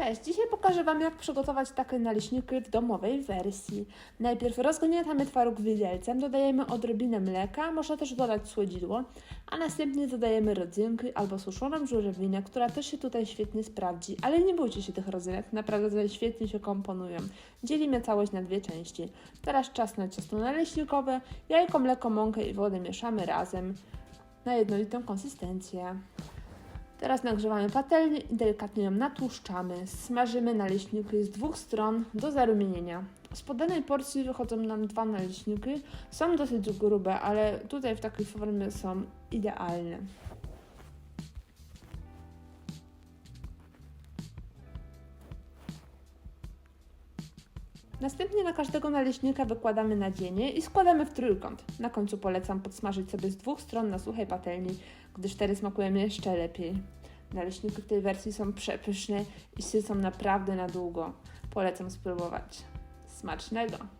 Cześć, dzisiaj pokażę Wam jak przygotować takie naleśniki w domowej wersji. Najpierw rozgniatamy twaróg widelcem, dodajemy odrobinę mleka, można też dodać słodzidło, a następnie dodajemy rodzynki albo suszoną żurawinę, która też się tutaj świetnie sprawdzi, ale nie bójcie się tych rodzynek, naprawdę świetnie się komponują. Dzielimy całość na dwie części. Teraz czas na ciasto naleśnikowe, jajko, mleko, mąkę i wodę mieszamy razem na jednolitą konsystencję. Teraz nagrzewamy patelnię i delikatnie ją natłuszczamy. Smażymy naleśniki z dwóch stron do zarumienienia. Z podanej porcji wychodzą nam dwa naleśniki. Są dosyć grube, ale tutaj w takiej formie są idealne. Następnie na każdego naleśnika wykładamy nadzienie i składamy w trójkąt. Na końcu polecam podsmażyć sobie z dwóch stron na suchej patelni, gdyż wtedy smakują jeszcze lepiej. Naleśniki w tej wersji są przepyszne i sycą naprawdę na długo. Polecam spróbować. Smacznego!